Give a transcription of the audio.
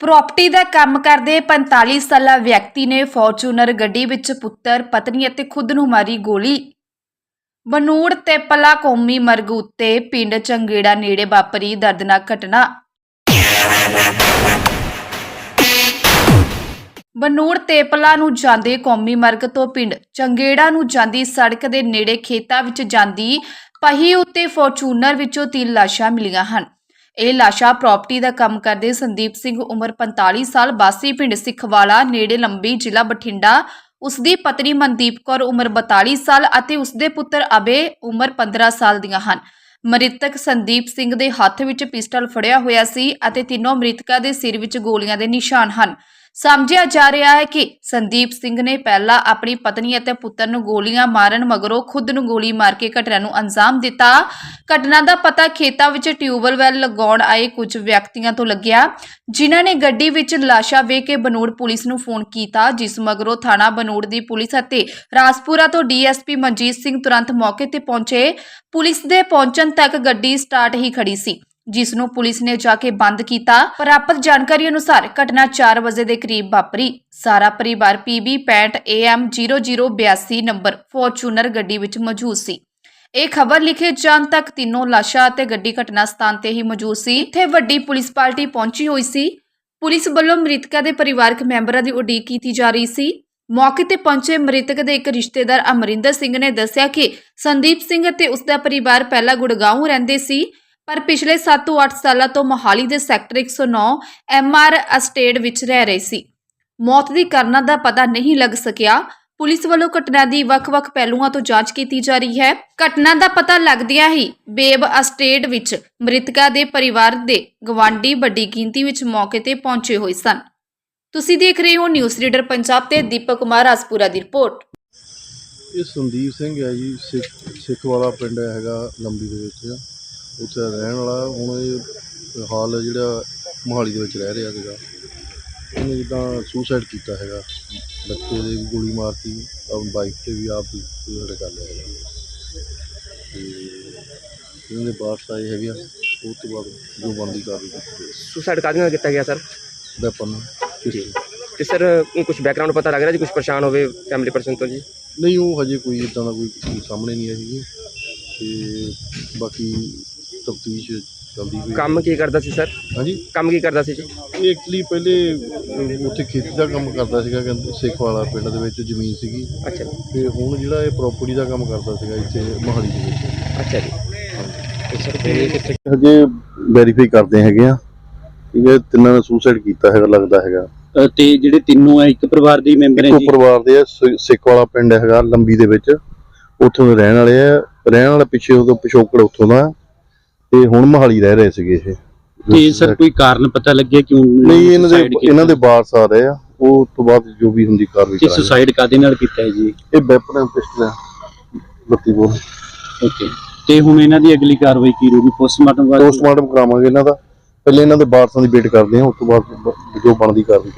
Property ਦਾ ਕੰਮ ਕਰਦੇ 45 ਸਾਲਾ ਵਿਅਕਤੀ ਨੇ ਫੋਰਚੂਨਰ ਗੱਡੀ ਵਿੱਚ ਪੁੱਤਰ, ਪਤਨੀ ਅਤੇ ਖੁਦ ਨੂੰ ਮਾਰੀ ਗੋਲੀ। ਬਨੂੜ ਤੇ ਪਲਾ ਕੌਮੀ ਮਰਗ ਉੱਤੇ ਪਿੰਡ ਚੰਗੇੜਾ ਨੇੜੇ ਵਾਪਰੀ ਦਰਦਨਾਕ ਘਟਨਾ। ਬਨੂੜ ਤੇਪਲਾ ਨੂੰ ਜਾਂਦੇ ਕੌਮੀ ਮਰਗ ਤੋਂ ਪਿੰਡ, ਚੰਗੇੜਾ ਨੂੰ ਜਾਂਦੀ ਸੜਕ ਦੇ ਨੇੜੇ ਖੇਤਾਂ ਵਿੱਚ ਜਾਂਦੀ ਪਹੀ ਉੱਤੇ ਫੋਰਚੂਨਰ ਵਿੱਚੋਂ ਤਿੰਨ ਲਾਸ਼ਾਂ ਮਿਲੀਆਂ ਹਨ। ਇਹ ਲਾਸ਼ਾ ਪ੍ਰਾਪਰਟੀ ਦਾ ਕੰਮ ਕਰਦੇ ਸੰਦੀਪ ਸਿੰਘ, ਉਮਰ 45 ਸਾਲ, ਬਾਸੀ ਪਿੰਡ ਸਿੱਖਵਾਲਾ, ਨੇੜੇ ਲੰਬੀ ਜ਼ਿਲ੍ਹਾ ਬਠਿੰਡਾ। ਉਸ ਦੀ ਪਤਨੀ ਮਨਦੀਪ ਕੌਰ ਉਮਰ 42 ਸਾਲ ਅਤੇ ਉਸ ਦੇ ਪੁੱਤਰ ਅਬੇ ਉਮਰ 15 ਸਾਲ ਦੀਆਂ ਹਨ। ਮ੍ਰਿਤਕ ਸੰਦੀਪ ਸਿੰਘ ਦੇ ਹੱਥ ਵਿੱਚ ਪਿਸਟਲ ਫੜਿਆ ਹੋਇਆ ਸੀ ਅਤੇ ਤਿੰਨੋਂ ਮ੍ਰਿਤਕਾਂ ਦੇ ਸਿਰ ਵਿੱਚ ਗੋਲੀਆਂ ਦੇ ਨਿਸ਼ਾਨ ਹਨ। ਸਮਝਿਆ ਜਾ ਰਿਹਾ ਹੈ ਕਿ ਸੰਦੀਪ ਸਿੰਘ ਨੇ ਪਹਿਲਾਂ ਆਪਣੀ ਪਤਨੀ ਅਤੇ ਪੁੱਤਰ ਨੂੰ ਗੋਲੀਆਂ ਮਾਰਨ ਮਗਰੋਂ ਖੁਦ ਨੂੰ ਗੋਲੀ ਮਾਰ ਕੇ ਘਟਨਾ ਨੂੰ ਅੰਜਾਮ ਦਿੱਤਾ। ਘਟਨਾ ਦਾ ਪਤਾ ਖੇਤਾਂ ਵਿੱਚ ਟਿਊਬਲ ਵੈਲ ਲਗਾਉਣ ਆਏ ਕੁਝ ਵਿਅਕਤੀਆਂ ਤੋਂ ਲੱਗਿਆ, ਜਿਨ੍ਹਾਂ ਨੇ ਗੱਡੀ ਵਿੱਚ ਲਾਸ਼ਾਂ ਵੇਖ ਕੇ ਬਨੂੜ ਪੁਲਿਸ ਨੂੰ ਫੋਨ ਕੀਤਾ, ਜਿਸ ਮਗਰੋਂ ਥਾਣਾ ਬਨੂੜ ਦੀ ਪੁਲਿਸ ਅਤੇ ਰਾਜਪੁਰਾ ਤੋਂ ਡੀਐਸਪੀ ਮਨਜੀਤ ਸਿੰਘ ਤੁਰੰਤ ਮੌਕੇ ਤੇ ਪਹੁੰਚੇ। ਪੁਲਿਸ ਦੇ ਪਹੁੰਚਣ ਤੱਕ ਗੱਡੀ ਸਟਾਰਟ ਹੀ ਖੜੀ ਸੀ, ਜਿਸ ਨੂੰ ਪੁਲਿਸ ਨੇ ਜਾ ਕੇ ਬੰਦ ਕੀਤਾ। ਪ੍ਰਾਪਤ ਜਾਣਕਾਰੀ ਅਨੁਸਾਰ ਘਟਨਾ 4 ਵਜੇ ਦੇ ਕਰੀਬ ਵਾਪਰੀ। ਸਾਰਾ ਪਰਿਵਾਰ PB 65 AM 0082 ਨੰਬਰ ਫੋਰਚੂਨਰ ਗੱਡੀ ਵਿੱਚ ਮੌਜੂਦ ਸੀ। ਇਹ ਖਬਰ ਲਿਖੇ ਜਾਣ ਤੱਕ ਤਿੰਨੋਂ ਲਾਸ਼ਾਂ ਅਤੇ ਗੱਡੀ ਘਟਨਾ ਸਥਾਨ ਤੇ ਹੀ ਮੌਜੂਦ ਸੀ। ਇੱਥੇ ਵੱਡੀ ਪੁਲਿਸ ਪਾਰਟੀ ਪਹੁੰਚੀ ਹੋਈ ਸੀ। ਪੁਲਿਸ ਵੱਲੋਂ ਮ੍ਰਿਤਕਾਂ ਦੇ ਪਰਿਵਾਰਕ ਮੈਂਬਰਾਂ ਦੀ ਉਡੀਕ ਕੀਤੀ ਜਾ ਰਹੀ ਸੀ। ਮੌਕੇ ਤੇ ਪਹੁੰਚੇ ਮ੍ਰਿਤਕ ਦੇ ਇੱਕ ਰਿਸ਼ਤੇਦਾਰ ਅਮਰਿੰਦਰ ਸਿੰਘ ਨੇ ਦੱਸਿਆ ਕਿ ਸੰਦੀਪ ਸਿੰਘ ਅਤੇ ਉਸ ਦਾ ਪਰਿਵਾਰ ਪਹਿਲਾਂ ਗੁੜਗਾਉਂ ਰਹਿੰਦੇ ਸੀ, ਪਰ ਪਿਛਲੇ 7 ਤੋਂ 8 ਸਾਲਾਂ ਤੋਂ ਮੋਹਾਲੀ ਦੇ ਸੈਕਟਰ 109 ਐਮਆਰ ਅਸਟੇਟ ਵਿੱਚ ਰਹਿ ਰਹੇ ਸੀ। ਮੌਤ ਦੀ ਕਾਰਨਾਂ ਦਾ ਪਤਾ ਨਹੀਂ ਲੱਗ ਸਕਿਆ। ਪੁਲਿਸ ਵੱਲੋਂ ਘਟਨਾ ਦੀ ਵੱਖ-ਵੱਖ ਪਹਿਲੂਆਂ ਤੋਂ ਜਾਂਚ ਕੀਤੀ ਜਾ ਰਹੀ ਹੈ। ਘਟਨਾ ਦਾ ਪਤਾ ਲੱਗਦਿਆਂ ਹੀ ਬੇਬ ਅਸਟੇਟ ਵਿੱਚ ਮ੍ਰਿਤਕਾ ਦੇ ਪਰਿਵਾਰ ਦੇ ਗਵਾਂਢੀ ਵੱਡੀ ਗਿਣਤੀ ਵਿੱਚ ਮੌਕੇ ਤੇ ਪਹੁੰਚੇ ਹੋਏ ਸਨ। ਤੁਸੀਂ ਦੇਖ ਰਹੇ ਹੋ ਨਿਊਜ਼ ਰੀਡਰ ਪੰਜਾਬ ਤੇ ਦੀਪਕ ਕੁਮਾਰ ਰਾਜਪੁਰਾ ਦੀ ਰਿਪੋਰਟ। ਇਹ ਸੰਦੀਪ ਸਿੰਘ ਹੈ ਜੀ, ਸਿੱਖ ਸਿੱਖ ਵਾਲਾ ਪਿੰਡ ਹੈਗਾ ਲੰਬੀ ਦੇ ਵਿੱਚ। ਉੱਥੇ ਰਹਿਣ ਵਾਲਾ, ਹੁਣ ਇਹ ਹਾਲ ਜਿਹੜਾ ਮੋਹਾਲੀ ਦੇ ਵਿੱਚ ਰਹਿ ਰਿਹਾ ਸੀਗਾ। ਉਹਨੇ ਜਿੱਦਾਂ ਸੁਸਾਈਡ ਕੀਤਾ ਹੈਗਾ। ਬੱਚੇ ਦੇ ਵੀ ਗੋਲੀ ਮਾਰਤੀ ਆਪਣੀ ਬਾਈਕ ਤੇ ਵੀ ਆਪ ਸੁਸਾਈਡ ਕਰ ਲਿਆ ਹੈਗਾ। ਤੇ ਇਹਨਾਂ ਦੇ ਬਾਰਸ ਆਏ ਹੈਗੇ ਆ ਉਹ ਤੋਂ ਬਾਅਦ ਜੋ ਬੰਦੀ ਕਰ ਲਈ ਸੁਸਾਈਡ ਕਾਹਦੇ ਨਾਲ ਕੀਤਾ ਗਿਆ ਸਰ ਵੈਪਨ ਜੀ। ਤੇ ਸਰ ਕੁਝ ਬੈਕਗ੍ਰਾਉਂਡ ਪਤਾ ਲੱਗ ਰਿਹਾ ਜੀ ਕੁਝ ਪਰੇਸ਼ਾਨ ਹੋਵੇ ਫੈਮਿਲੀ ਪਰਸਨ ਤੋਂ ਜੀ? ਨਹੀਂ ਉਹ ਹਜੇ ਕੋਈ ਇਦਾਂ ਦਾ ਕੋਈ ਸਾਹਮਣੇ ਨਹੀਂ ਆਈ ਹੈਗੀ ਤੇ ਬਾਕੀ ਤਫਤੀਸ਼ ਚੱਲਦੀ। ਕੰਮ ਕੀ ਕਰਦਾ ਸੀ ਸਰ? ਹਾਂਜੀ। ਕੰਮ ਕੀ ਕਰਦਾ ਸੀ ਜੀ? ਇਹ ਐਕਚੁਅਲੀ ਪਹਿਲੇ ਅਹ, ਉੱਥੇ ਖੇਤੀ ਦਾ ਕੰਮ ਕਰਦਾ ਸੀਗਾ ਕਹਿੰਦੇ ਸਿੱਖ ਵਾਲਾ ਪਿੰਡ ਦੇ ਵਿੱਚ ਜ਼ਮੀਨ ਸੀਗੀ। ਅੱਛਾ ਜੀ। ਤੇ ਹੁਣ ਜਿਹੜਾ ਇਹ ਪ੍ਰਾਪਰਟੀ ਦਾ ਕੰਮ ਕਰਦਾ ਸੀਗਾ ਇੱਥੇ ਮੋਹਾਲੀ ਦੇ ਵਿੱਚ। ਅੱਛਾ ਜੀ। ਤੇ ਸਰ ਤੇ ਕਿੱਥੇ ਹਜੇ ਵੈਰੀਫਾਈ ਕਰਦੇ ਹੈਗੇ ਆ। ਠੀਕ ਹੈ ਤਿੰਨਾਂ ਨੇ ਸੁਸਾਈਡ ਕੀਤਾ ਹੈਗਾ ਲੱਗਦਾ ਹੈਗਾ। ਅ, ਤੇ ਜਿਹੜੇ ਤਿੰਨੋਂ ਆ ਇੱਕ ਪਰਿਵਾਰ ਦੇ ਹੀ ਮੈਂਬਰ ਹੈ ਇੱਕੋ ਜੀ? ਪਰਿਵਾਰ ਦੇ ਆ ਸਿ- ਸਿੱਖ ਵਾਲਾ ਪਿੰਡ ਹੈਗਾ ਲੰਬੀ ਦੇ ਵਿੱਚ। ਉੱਥੋਂ ਦੇ ਰਹਿਣ ਵਾਲੇ ਆ। ਰਹਿਣ ਵਾਲਾ ਪਿੱਛੇ ਉਦੋਂ ਪਿਛੋਕੜ ਉੱਥੋਂ ਦਾ। ਤੇ ਹੁਣ ਮੋਹਾਲੀ ਰਹਿ ਰਹੇ ਸੀਗੇ ਇਹ। ਤੇ ਸਰ ਕੋਈ ਕਾਰਨ ਪਤਾ ਲੱਗਿਆ ਕਿਉਂ ਨਹੀਂ ਇਹਨਾਂ ਦੇ? ਇਹਨਾਂ ਦੇ ਵਾਰਸ ਆ ਰਹੇ ਆ। ਉਹ ਤੋਂ ਬਾਅਦ ਜੋ ਵੀ ਹੁੰਦੀ ਕਾਰਵਾਈ ਕਰਾਂਗੇ। ਸੁਸਾਈਡ ਕਾਦੇ ਨਾਲ ਕੀਤਾ ਹੈ ਜੀ? ਇਹ ਵੈਪਨ ਪਿਸਟਲ ਹੈ। ਬੱਤੀ ਬੋਲ। ਓਕੇ ਤੇ ਹੁਣ ਇਹਨਾਂ ਦੀ ਅਗਲੀ ਕਾਰਵਾਈ ਕੀ ਰਹੂਗੀ? ਪੋਸਟਮਾਰਟਮ ਪੋਸਟਮਾਰਟਮ ਕਰਾਵਾਂਗੇ ਇਹਨਾਂ ਦਾ। ਪਹਿਲੇ ਇਹਨਾਂ ਦੇ ਵਾਰਸਾਂ ਦੀ ਵੇਟ ਕਰਦੇ ਹਾਂ ਉਸ ਤੋਂ ਬਾਅਦ ਜੋ ਬਣਦੀ ਕਾਰਵਾਈ